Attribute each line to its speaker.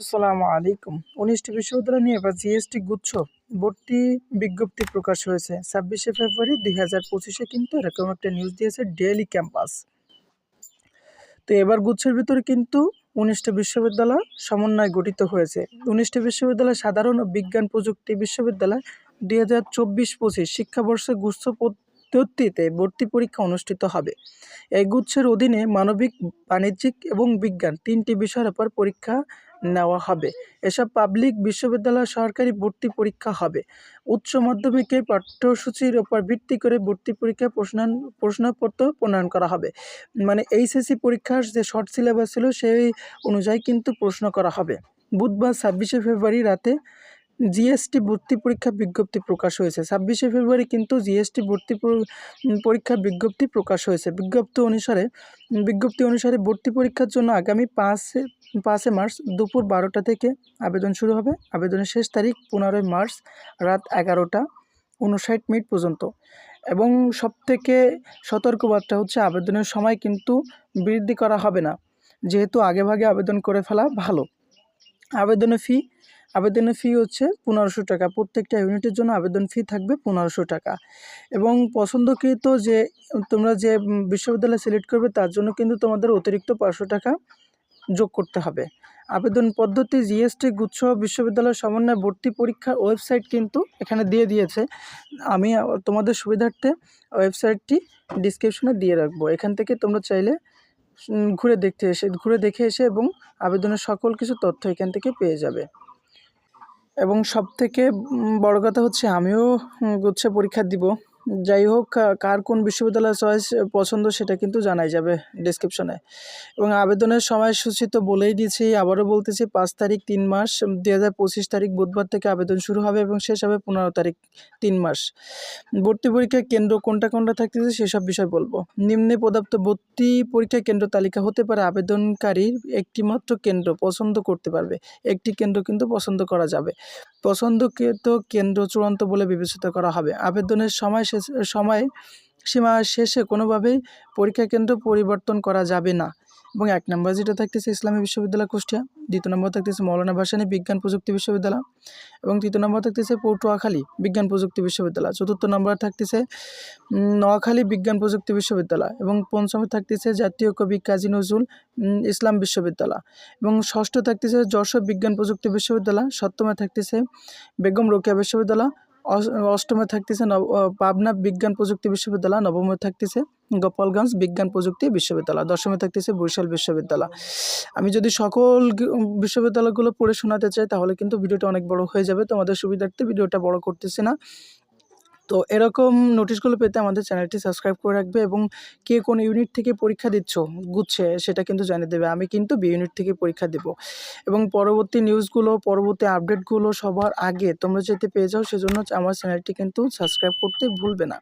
Speaker 1: আসসালামু আলাইকুম। উনিশটি বিশ্ববিদ্যালয় নিয়ে এবার জিএসটি গুচ্ছ ভর্তি বিজ্ঞপ্তি প্রকাশ হয়েছে। ছাব্বিশে ফেব্রুয়ারি দুই হাজার পঁচিশে কিন্তু এরকম একটা নিউজ দিয়েছে ডেইলি ক্যাম্পাস তো এবার গুচ্ছের ভিতরে কিন্তু উনিশটা বিশ্ববিদ্যালয় সমন্বয় গঠিত হয়েছে। উনিশটি বিশ্ববিদ্যালয় সাধারণ ও বিজ্ঞান প্রযুক্তি বিশ্ববিদ্যালয় দুই হাজার চব্বিশ পঁচিশ শিক্ষাবর্ষে গুচ্ছ পদ্ধতিতে ভর্তি পরীক্ষা অনুষ্ঠিত হবে। এই গুচ্ছের অধীনে মানবিক, বাণিজ্যিক এবং বিজ্ঞান তিনটি বিষয়ের উপর পরীক্ষা নেওয়া হবে। এসব পাবলিক বিশ্ববিদ্যালয় সরকারি ভর্তি পরীক্ষা হবে। উচ্চ মাধ্যমিকের পাঠ্যসূচির ওপর ভিত্তি করে ভর্তি পরীক্ষা প্রশ্ন প্রশ্নপত্র প্রণয়ন করা হবে। মানে এইচএসসি পরীক্ষার যে শর্ট সিলেবাস ছিল সেই অনুযায়ী কিন্তু প্রশ্ন করা হবে। বুধবার ছাব্বিশে ফেব্রুয়ারি রাতে জিএসটি ভর্তি পরীক্ষা বিজ্ঞপ্তি প্রকাশ হয়েছে। ছাব্বিশে ফেব্রুয়ারি কিন্তু জিএসটি ভর্তি পরীক্ষার বিজ্ঞপ্তি প্রকাশ হয়েছে। বিজ্ঞপ্তি অনুসারে বিজ্ঞপ্তি অনুসারে ভর্তি পরীক্ষার জন্য আগামী পাঁচে পাঁচে মার্চ দুপুর বারোটা থেকে আবেদন শুরু হবে। আবেদনের শেষ তারিখ পনেরোই মার্চ রাত এগারোটা উনষাট মিনিট পর্যন্ত। এবং সবথেকে সতর্কবার্তা হচ্ছে আবেদনের সময় কিন্তু বৃদ্ধি করা হবে না। যেহেতু আগেভাগে আবেদন করে ফেলা ভালো। আবেদনের ফি আবেদনের ফি হচ্ছে পনেরোশো টাকা। প্রত্যেকটা ইউনিটের জন্য আবেদন ফি থাকবে পনেরোশো টাকা। এবং পছন্দকৃত যে, তোমরা যে বিশ্ববিদ্যালয় সিলেক্ট করবে, তার জন্য কিন্তু তোমাদের অতিরিক্ত পাঁচশো টাকা যোগ করতে হবে। আবেদন পদ্ধতি জিএসটি গুচ্ছ, বিশ্ববিদ্যালয় সমন্বয়, ভর্তি পরীক্ষার ওয়েবসাইট কিন্তু এখানে দিয়ে দিয়েছে। আমি তোমাদের সুবিধার্থে ওয়েবসাইটটি ডিসক্রিপশনে দিয়ে রাখব। এখান থেকে তোমরা চাইলে ঘুরে দেখতে এসে, ঘুরে দেখে এসে এবং আবেদনের সকল কিছু তথ্য এখান থেকে পেয়ে যাবে। এবং সবথেকে বড় কথা হচ্ছে আমিও গুচ্ছে পরীক্ষা দিব। যাই হোক কার কোন বিশ্ববিদ্যালয় চয়েস পছন্দ সেটা কিন্তু জানাই যাবে ডিসক্রিপশনে এবং আবেদনের সময়সূচি তো বলেই দিয়েছি, আবারও বলতেছি, পাঁচ তারিখ তিন মাস দুই হাজার পঁচিশ তারিখ বুধবার থেকে আবেদন শুরু হবে এবং শেষ হবে পনেরো তারিখ তিন মাস। ভর্তি পরীক্ষার কেন্দ্র কোনটা কোনটা থাকতেছে সেসব বিষয় বলব। নিম্নে পদার্থ ভর্তি পরীক্ষা কেন্দ্র তালিকা হতে পারে, আবেদনকারীর একটিমাত্র কেন্দ্র পছন্দ করতে পারবে, একটি কেন্দ্র কিন্তু পছন্দ করা যাবে। পছন্দকৃত কেন্দ্র চূড়ান্ত বলে বিবেচিত করা হবে। আবেদনের সময় শেষ সময় সীমা শেষে কোনোভাবেই পরীক্ষা কেন্দ্র পরিবর্তন করা যাবে না। এবং এক নম্বর যেটা থাকতেছে ইসলামী বিশ্ববিদ্যালয় কুষ্টিয়া, দ্বিতীয় নম্বর থাকতেছে মৌলানা ভাসানী বিজ্ঞান প্রযুক্তি বিশ্ববিদ্যালয় এবং তৃতীয় নম্বর থাকতেছে পটুয়াখালী বিজ্ঞান প্রযুক্তি বিশ্ববিদ্যালয়। চতুর্থ নম্বর থাকতেছে নোয়াখালী বিজ্ঞান প্রযুক্তি বিশ্ববিদ্যালয় এবং পঞ্চমে থাকতেছে জাতীয় কবি কাজী নজরুল ইসলাম বিশ্ববিদ্যালয় এবং ষষ্ঠ থাকতেছে যশোর বিজ্ঞান প্রযুক্তি বিশ্ববিদ্যালয়, সপ্তমে থাকতেছে বেগম রোকেয়া বিশ্ববিদ্যালয় অষ্টমে থাকতেছে পাবনা বিজ্ঞান প্রযুক্তি বিশ্ববিদ্যালয়, নবমে থাকতেছে গোপালগঞ্জ বিজ্ঞান প্রযুক্তি বিশ্ববিদ্যালয়, দশমে থাকতেছে বরিশাল বিশ্ববিদ্যালয়। আমি যদি সকল বিশ্ববিদ্যালয়গুলো পড়ে শোনাতে চাই, তাহলে কিন্তু ভিডিওটা অনেক বড় হয়ে যাবে। তোমাদের সুবিধার্থে ভিডিওটা বড় করতেছি না। তো এরকম নোটিশগুলো পেতে আমাদের চ্যানেলটি সাবস্ক্রাইব করে রাখবে এবং কে কোন ইউনিট থেকে পরীক্ষা দিচ্ছ, গুচ্ছে, সেটা কিন্তু জানিয়ে দেবে। আমি কিন্তু বি ইউনিট থেকে পরীক্ষা দেব। এবং পরবর্তী নিউজগুলো পরবর্তী আপডেটগুলো সবার আগে তোমরা যাতে পেয়ে যাও, সেজন্য আমার চ্যানেলটি কিন্তু সাবস্ক্রাইব করতে ভুলবে না।